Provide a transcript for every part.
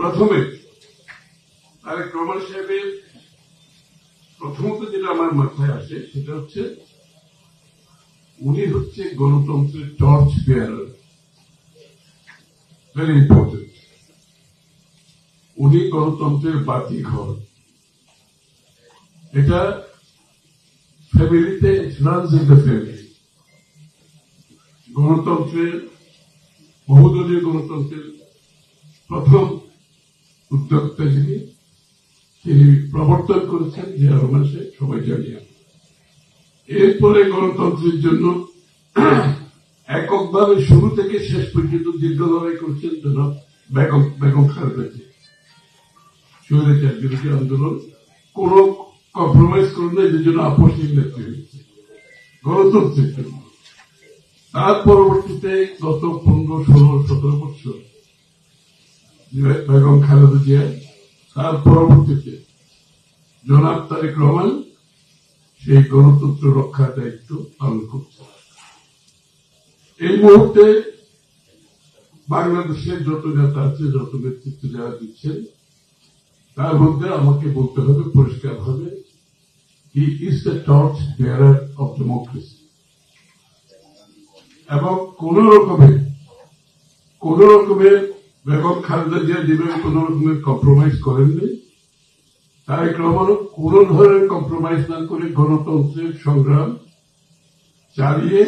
প্রথমে, তারেক রহমান সাহেবের প্রথমত যেটা আমার মাথায় আসে, সেটা হচ্ছে উনি হচ্ছে গণতন্ত্রের টর্চ বেয়ারার ভেরি ইম্পর্টেন্ট উনি গণতন্ত্রের বাতি ঘর। এটা ফ্যামিলিতে রানস ইন দ্য ফ্যামিলি গণতন্ত্রের, বহুদলীয় গণতন্ত্রের প্রথম উদ্যোক্তা যিনি, তিনি প্রবর্তন করেছেন রহমান শেখ সবাই জানি এরপরে গণতন্ত্রের জন্য এককভাবে শুরু থেকে শেষ পর্যন্ত দীর্ঘ লড়াই করছেন জনাব বেগম বেগম খালেদা জিয়া। বিরোধী আন্দোলন, কোন কম্প্রোমাইজ করে নাই যে জন্য আপসহীন নেত্রী হয়েছে। গণতন্ত্রের জন্য। তার পরবর্তীতে গত পনেরো, ষোলো, সতেরো বছর বেগম খালেদা জিয়া, তার পরবর্তীতে জনাব তারেক রহমান সেই গণতন্ত্র রক্ষার দায়িত্ব পালন করছে এই মুহূর্তে বাংলাদেশের যত নেতা আছে, যত নেতৃত্ব যারা দিচ্ছেন, তার মধ্যে আমাকে বলতে হবে পরিষ্কার ভাবে he is the torch bearer of democracy এবং কোন রকমের কোন রকমের বেগম খালেদা জিয়া যেভাবে কোন রকমের কম্প্রোমাইজ করেননি তারেক রহমানও কোন ধরনের কম্প্রোমাইজ না করে গণতন্ত্রের সংগ্রাম চালিয়ে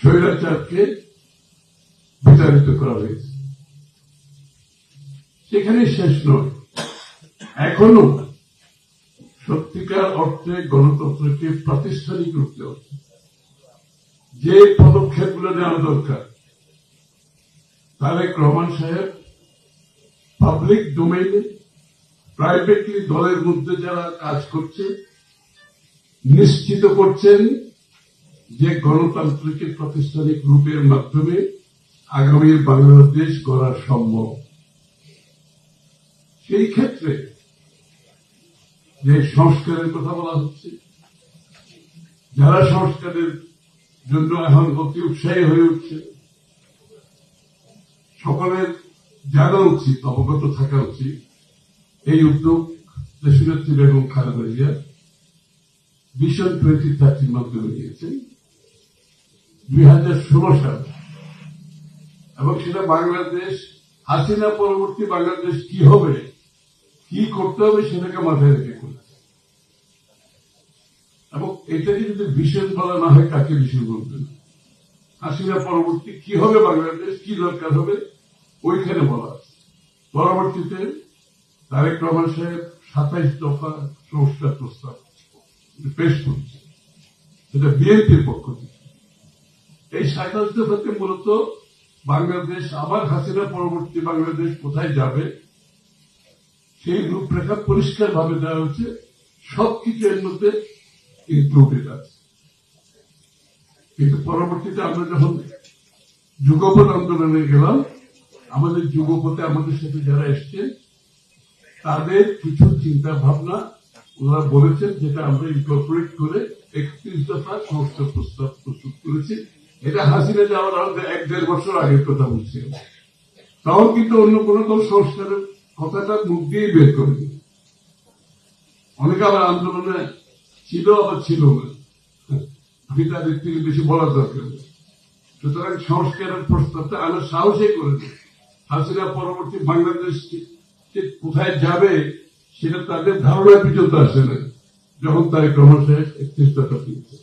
স্বৈরাচারকে বিতাড়িত করা হয়েছে সেখানে শেষ নয় এখনও সত্যিকার অর্থে গণতন্ত্রকে প্রাতিষ্ঠানিক রূপ দেওয়া। যে পদক্ষেপগুলো নেওয়া দরকার তারেক রহমান সাহেব পাবলিক ডোমেইনে প্রাইভেটলি দলের মধ্যে যারা কাজ করছে, নিশ্চিত করছেন যে গণতান্ত্রিকের প্রাতিষ্ঠানিক রূপের মাধ্যমে আগামীর বাংলাদেশ গড়া সম্ভব। সেই ক্ষেত্রে যে সংস্কারের কথা বলা হচ্ছে, যারা সংস্কারের জন্য এখন অতি উৎসাহী হয়ে উঠছে সকলের জানা উচিত, অবগত থাকা উচিত। এই উদ্যোগ দেশনেত্রী বেগম খালেদা জিয়া ভিশন টোয়েন্টি থার্টির মাধ্যমে নিয়েছেন। দুই হাজার ষোলো সাল। এবং সেটা বাংলাদেশ, হাসিনা পরবর্তী বাংলাদেশ কি হবে, কি করতে হবে সেটাকে মাথায় রেখে করেছে। এবং এটাকে যদি ভিশন বলা না হয়, কাকে ভিশন বলবেন? হাসিনা পরবর্তী কি হবে বাংলাদেশ, কি দরকার হবে? ওইখানে বলা পরবর্তীতে তারেক রহমান সাহেব সাতাইশ দফা সংস্কার প্রস্তাব পেশ করছে সেটা বিএনপির পক্ষ থেকে। এই সাতাশ দফাতে মূলত বাংলাদেশ, আবার হাসিনা পরবর্তী বাংলাদেশ কোথায় যাবে, সেই রূপরেখা পরিষ্কার ভাবে দেওয়া হচ্ছে সবকিছু এর মধ্যে ইনক্লুডেড আছে। কিন্তু পরবর্তীতে আমরা যখন যুগপথ আন্দোলনে গেলাম আমাদের যুগপথে আমাদের সাথে যারা এসছে, তাদের কিছু চিন্তা ভাবনা ওনারা বলেছেন যেটা আমরা ইনকর্পোরেট করে একত্রিশ দফা সংস্কার প্রস্তাব প্রস্তুত করেছি। এটা হাসিনা যাওয়ার আগে এক দেড় বছর আগের কথা বলছি। তখন কিন্তু অন্য কোনো দল সংস্কারের কথাটা মুখ দিয়েই বের করেনি। অনেকে আবার আন্দোলনে ছিল, আবার ছিল না। আমি তাদের থেকে বেশি বলার দরকার সুতরাং সংস্কারের প্রস্তাবটা আনার সাহসই করেনি। হাসিনা পরবর্তী বাংলাদেশ কোথায় যাবে সেটা তাদের ধারণা পর্যন্ত আসে না। যখন তারেক রহমান সাহেব একত্রিশ দিয়েছে